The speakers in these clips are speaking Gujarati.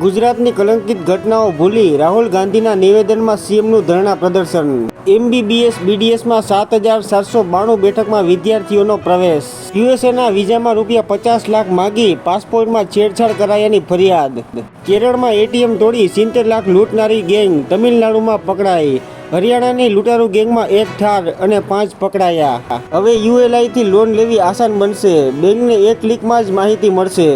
ગુજરાતની કલંકિત ઘટનાઓ ભૂલી રાહુલ ગાંધીના નિવેદનમાં સીએમનું ધરણા પ્રદર્શન. એમબીબીએસ, બીડીએસમાં સાત હજાર સાતસો બાણું બેઠકમાં વિદ્યાર્થીઓનો પ્રવેશ. યુએસએના વિઝામાં રૂપિયા પચાસ લાખ માગી પાસપોર્ટમાં છેડછાડ કરાયાની ફરિયાદ. કેરળમાં એટીએમ તોડી સિત્તેર લાખ લૂંટનારી ગેંગ તમિલનાડુમાં પકડાઈ. હરિયાણાની લૂંટારૂ ગેંગમાં એક ઠાર અને પાંચ પકડાયા. હવે યુએલઆઈ થી લોન લેવી આસાન બનશે. બેંકને એક ક્લિકમાં જ માહિતી મળશે.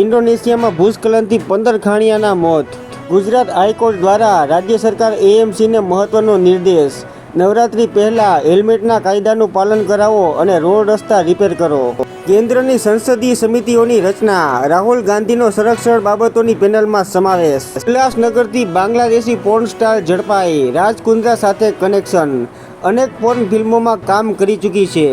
ઇન્ડોનેશિયામાં ભૂસ્ખલનથી પંદર ખાણિયાના મોત. ગુજરાત હાઈકોર્ટ દ્વારા રાજ્ય સરકાર એએમસીને મહત્વનો નિર્દેશ. નવરાત્રી પહેલા હેલ્મેટના કાયદાનું પાલન કરાવો અને રોડ રસ્તા રિપેર કરો. કેન્દ્રની સંસદીય સમિતિઓની રચના, રાહુલ ગાંધીનો સંરક્ષણ બાબતોની પેનલમાં સમાવેશ. ઉલ્લાસનગરથી બાંગ્લાદેશી પોર્ન સ્ટાર ઝડપાઈ, રાજકુંદ્રા સાથે કનેક્શન અનેક પોર્ન ફિલ્મોમાં કામ કરી ચૂકી છે.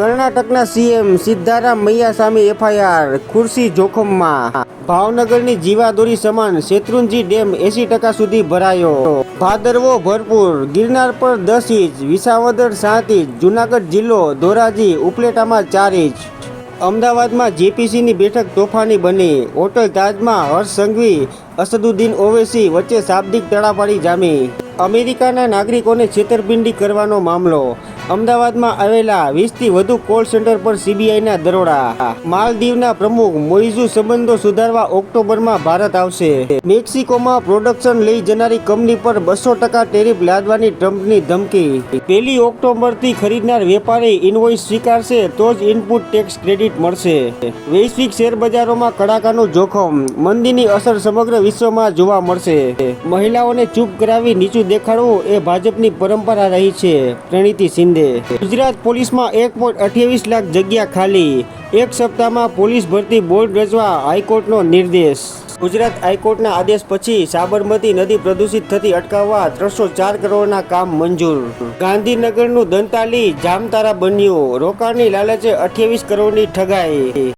કર્ણાટકના સીએમ સિદ્ધારામ મૈયા સામે એફઆઈઆર, ખુરશી જોખમમાં. ભાવનગરની જીવાદોરી સમાન, શેત્રુંજી ડેમ એસી ટકા સુધી ભરાયો. ભાદરવો ભરપૂર, ગિરનાર પર દસ ઇંચ, વિસાવદર સાત ઇંચ, જુનાગઢ જિલ્લો ધોરાજી ઉપલેટામાં ચાર ઇંચ. અમદાવાદમાં જેપીસીની બેઠક તોફાની બની. હોટલ તાજમાં હર્ષ સંઘવી, અસદુદ્દીન ઓવેસી વચ્ચે શાબ્દિક તડાપાડી જામી. અમેરિકાના નાગરિકોને છેતરપિંડી કરવાનો મામલો. અમદાવાદમાં આવેલા વીસથી વધુ કોલ સેન્ટર પર સીબીઆઈના દરોડા. માલદીવના પ્રમુખ મોઇઝુ સંબંધો સુધારવા ઓક્ટોબરમાં ભારત આવશે. મેક્સિકોમાં પ્રોડક્શન લઈ જનારી કંપની પર બસો ટકા ટેરિફ લાદવાની ટ્રમ્પની ધમકી. પહેલી ઓક્ટોબરથી ખરીદનાર વેપારી ઇનવોઇસ સ્વીકારશે તો જ ઇનપુટ ટેક્સ ક્રેડિટ મળશે. વૈશ્વિક શેર બજારોમાં કડાકાનું જોખમ. મંદીની અસર સમગ્ર વિશ્વમાં જોવા મળશે. મહિલાઓને ચૂપ કરાવી નીચું દેખાડવું એ ભાજપની પરંપરા રહી છે. પ્રણીતિ શિંદે ગુજરાત પોલીસમાં એક અઠ્યાવીસ લાખ જગ્યા ખાલી. એક સપ્તાહમાં પોલીસ ભરતી બોર્ડ રચવા હાઈકોર્ટનો નિર્દેશ. ગુજરાત હાઈકોર્ટના આદેશ પછી સાબરમતી નદી પ્રદૂષિત થતી અટકાવવા ત્રણસો ચાર કરોડના કામ મંજૂર. ગાંધીનગરનું દંતાલી જામતારા બન્યું. રોકાણની લાલચે અઠ્યાવીસ કરોડની ઠગાઈ.